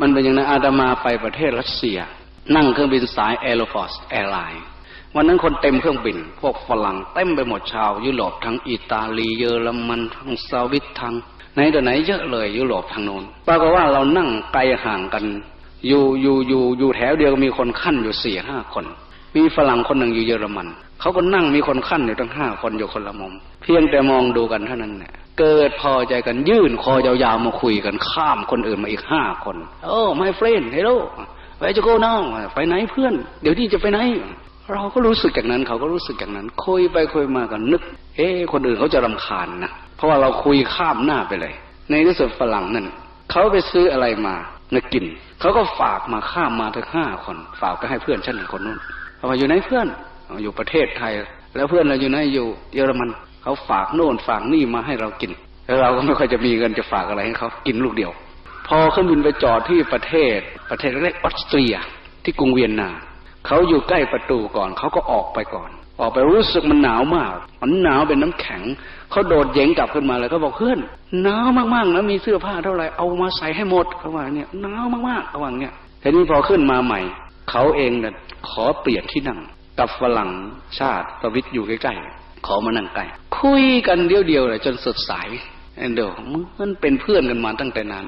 มันเป็นอย่างนั้นอาตมาไปประเทศรัสเซีย นั่งเครื่องบินสายแอโรฟอสแอร์ไลน์วันนั้นคนเต็มเครื่องบิน พวกฝรั่งเต็มไปหมดชาวยุโรปทั้งอิตาลีเยอรมันทั้งสวิตทั้งไหนแต่ไหนเยอะเลยยุโรปทางโน้นปรากฏว่าเรานั่งไกลห่างกันอยู่อยู่อยู่อยู่แถวเดียวมีคนขั้นอยู่สี่ห้าคน มีฝรั่งคนหนึ่งอยู่เยอรมันเขาก็นั่งมีคนขั้นอยู่ทั้งห้าคนอยู่คนละมุม เพียงแต่มองดูกันเท่านั้นเนี่ย เกิดพอใจกันยื่นคอยาวๆมาคุยกันข้ามคนอื่นมาอีกห้าคนโอ้ my friend hello ไปจะโก้น้องไปไหนเพื่อน เดี๋ยวที่จะไปไหน เราก็รู้สึกอย่างนั้น เขาก็รู้สึกอย่างนั้น คุยไปคุยมากันนึก เอ๊คนอื่นเขาจะรำคาญนะเพราะว่าเราคุยข้ามหน้าไปเลย ในที่สุดฝรั่งนั่นเขาไปซื้ออะไรมานะกินเขาก็ฝากมาข้ามมาถึงห้าคน ฝากไปให้เพื่อนฉันหนึ่งคนนู้นเอามาอยู่ไหนเพื่อนอยู่ประเทศไทย แล้วเพื่อนเราอยู่ไหนอยู่เยอรมัน เขาฝากโน่นฝากนี่มาให้เรากิน แล้วเราก็ไม่ค่อยจะมีเงินจะฝากอะไรให้เขากินลูกเดียว พอเครื่องบินไปจอดที่ประเทศ ประเทศเล็กออสเตรีย ที่กรุงเวียนนาเขาอยู่ใกล้ประตูก่อนเขาก็ออกไปก่อน ออกไปรู้สึกมันหนาวมาก มันหนาวเป็นน้ำแข็ง เขาโดดเย็งกลับขึ้นมาเลยเขาบอกเพื่อนหนาวมากๆนะมีเสื้อผ้าเท่าไหร่เอามาใส่ให้หมดเขาว่าเนี่ยหนาวมากๆเขาว่าเนี่ยทีนี้พอขึ้นมาใหม่ เขาเองเนี่ยขอเปลี่ยนที่นั่ง กับฝรั่งชาติสวิตอยู่ใกล้ๆขอมานั่งใกล้ คุยกันเดียวๆเลยจนสดใสเดี๋ยวมันเป็นเพื่อนกันมาตั้งแต่นาน